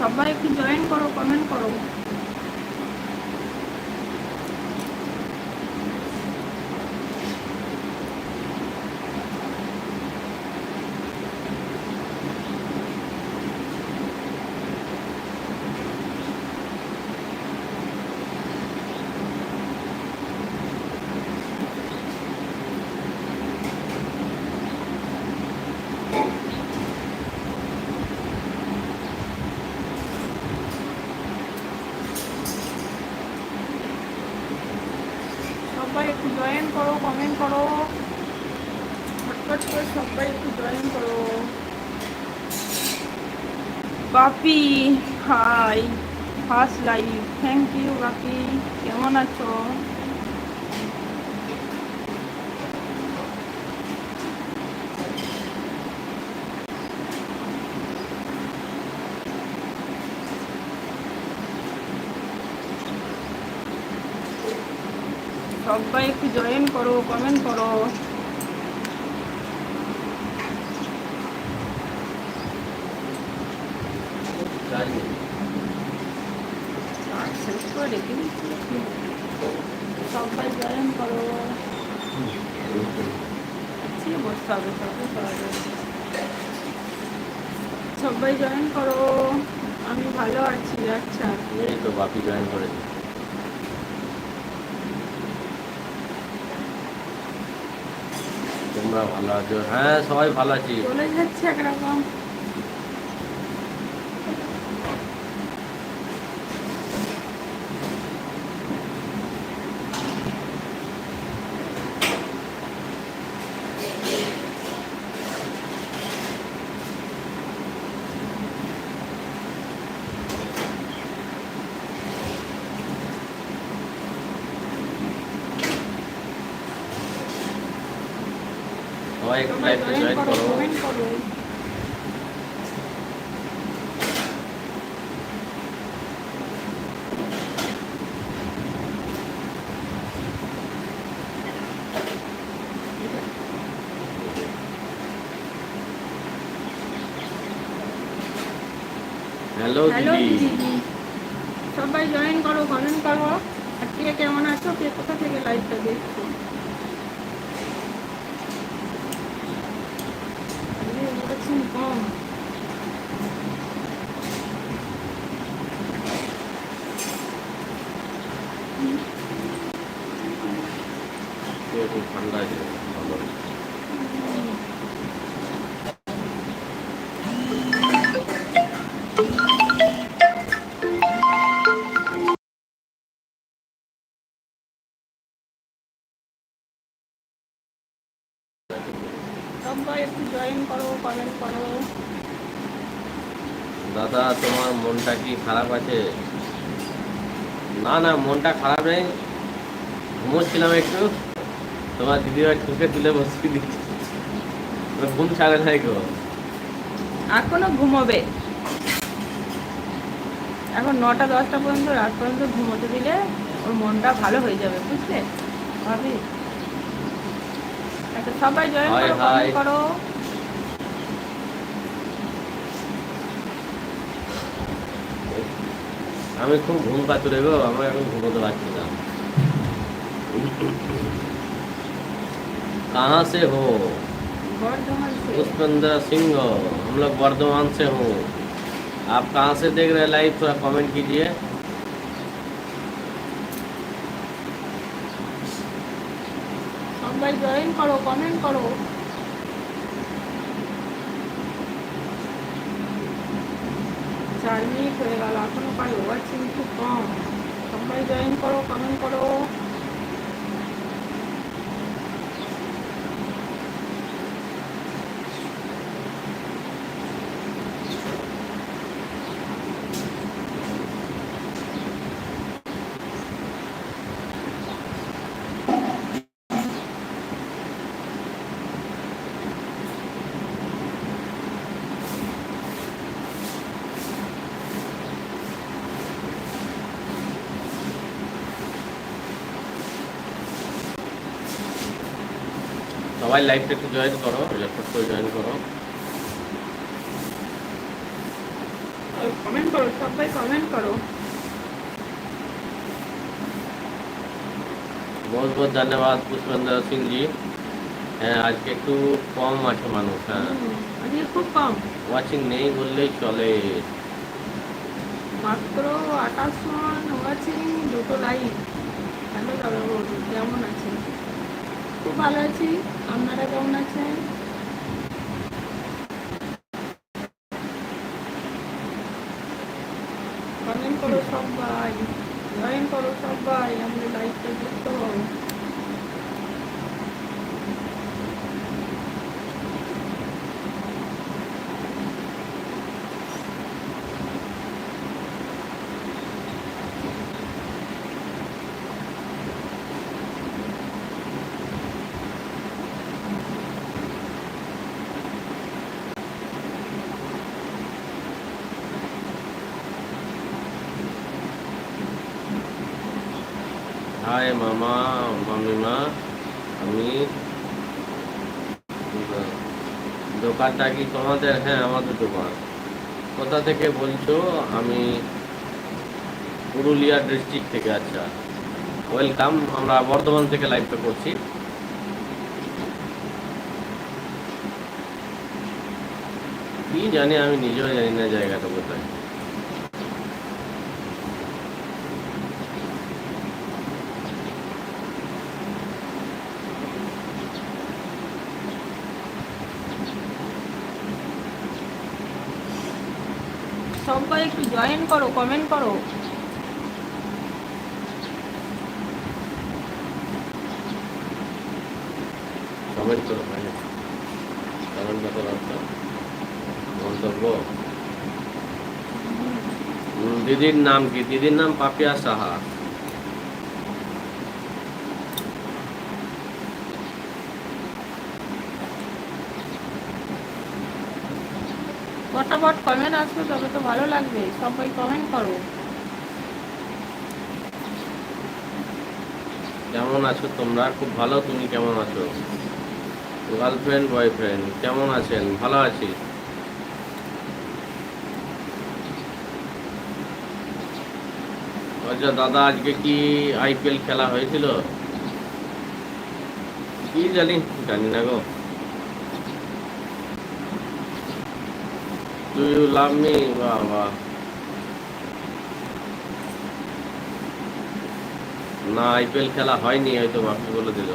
সবাই একটু জয়েন করো কমেন্ট করো সবাই একটু জয়েন কমেন্ট করো। ফটফট সবাই একটু জয়েন করো। Bapi hi first live thank you Bapi, কেমন আছো? সবাই একটু জয়েন করো কমেন্ট করো। করে। সবাই জয়েন করো জয়েন করো। আমি ভালো আছি আচ্ছা। এই জয়েন করেছে। তোমরা ভালো আছো? হ্যাঁ সবাই ভালো আছি। চলে যাচ্ছে একরকম। একটু লাইভে জয়েন করো হ্যালো দিদি সবাই জয়েন করো কমেন্ট করো। আর কে কেমন আছো? কে কোথা থেকে লাইভটা দেখছ? 嗯。কমেন্ট করো দাদা তোমার মনটা কি খারাপ আছে? না না মনটা খারাপ নেই। ঘুমোচ্ছিলাম একটু। তোমার দিদিভাই ঠুকে তুলে বসিয়ে দিচ্ছি ঘুম ছাড়ে নাই গো। এখনও ঘুমোবে? এখন নটা দশটা পর্যন্ত রাত পর্যন্ত ঘুমোতে দিলে ওর মনটা ভালো হয়ে যাবে বুঝলে? ভাবি? আচ্ছা সবাই জয়েন করো করো। আমি খুব ঘুম পাচ্ছি রে গো আমি এখন ঘুমোতে পারছি না कहाँ से हो বর্ধমান থেকে। पुष्पेंद्र सिंह हम लोग वर्धमान से हूँ आप कहाँ से देख रहे हैं लाइव थोड़ा कमेंट कीजिए সবাই জয়েন করো চার হয়ে গেল। এখনও পাই ওয়াচিং খুব কম। সবাই জয়েন করো কমেন্ট করো। সবাই লাইভটা একটু জয়েন করো ল্যাপটপ করে জয়েন করো কমেন্ট করো সবাই কমেন্ট করো बहुत बहुत धन्यवाद पुष्पेंद्र सिंह जी হ্যাঁ আজকে একটু কম আছে মানুষ হ্যাঁ হুম, আজকে খুব কম ওয়াচিং নেই বললেই চলে মাত্র আঠাশ জন ওয়াচিং দুটো লাইক হ্যালো দাদা বাবু কেমন আছেন খুব ভালো আছি। আপনারা কেমন আছেন? কমেন্ট করো সবাই জয়েন করো সবাই, আমাদের লাইভটা যুক্ত হও হাই মামা মামিমা আমি দোকানটা কি তোমাদের? হ্যাঁ আমাদের দোকান। কোথা থেকে বলছো? আমি পুরুলিয়া ডিস্ট্রিক্ট থেকে আচ্ছা। ওয়েলকাম আমরা বর্ধমান থেকে লাইভটা করছি। কি জানি, আমি নিজেও জানি না জায়গাটা কোথায়। সবাই একটু জয়েন করো কমেন্ট করো। কমেন্ট করো কমেন্ট কত রাখতো মন্তব্য? দিদির নাম কি? দিদির নাম পাপিয়া সাহা। ফটাফট কমেন্ট আসবে, তবে তো ভালো লাগবে। সবাই কমেন্ট করো। কেমন আছো তোমরা? খুব ভালো, তুমি কেমন আছো? গার্লফ্রেন্ড বয়ফ্রেন্ড কেমন আছেন? ভালো আছি। আচ্ছা দাদা, আজকে কি আইপিএল খেলা হয়েছিল? কি জানি জানি না গো। ডু ইউ লাভ মি বাহ না আইপিএল খেলা হয়নি, হয়তো বাকি বলে দিল।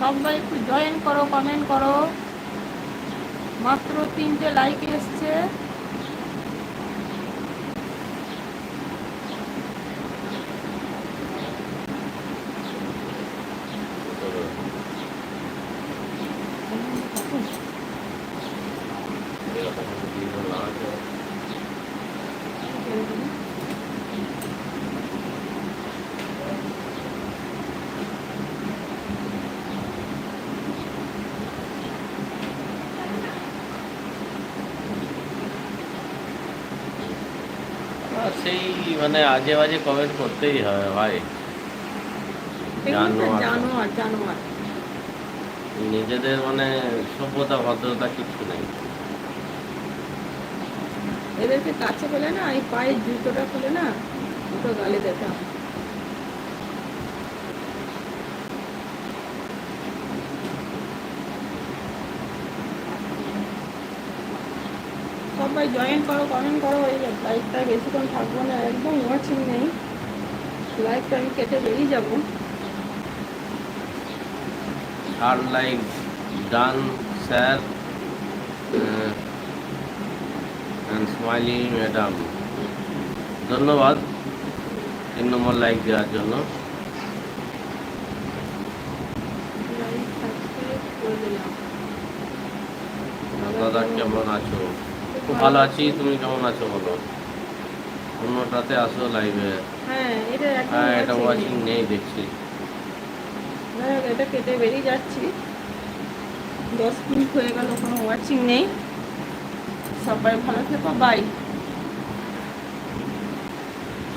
সবাই একটু জয়েন করো কমেন্ট করো। মাত্র তিনটে লাইক এসছে আর সেই মানে আজে বাজে কমেন্ট করতেই হবে ভাই নিজেদের মানে সভ্যতা ভদ্রতা কিছু নেই এদেরকে কাছে পেলে না, এই পায়ের জুতোটা খুলে না, দুটো গালে দিতাম সবাই জয়েন করো কমেন্ট করো, এই লাইভটা বেশিক্ষণ থাকব না, একদম ওয়াচিং নেই। লাইভটা আমি কেটে বেরিয়ে যাব। আর like done sir and smiling madam ধন্যবাদ। তিন নম্বর লাইক দেওয়ার জন্য। দাদা কেমন আছো? খুব ভালো আছি। তুমি কেমন আছো বলো? অন্যটাতে আসো লাইভে হ্যাঁ এটা একদম হ্যাঁ ওয়াচিং নেই। দেখছি। এটা কেটে বেরিয়ে যাচ্ছি। দশ মিনিট হয়ে গেল কোনো ওয়াচিং নেই। সবাই ভালো থেকো বাই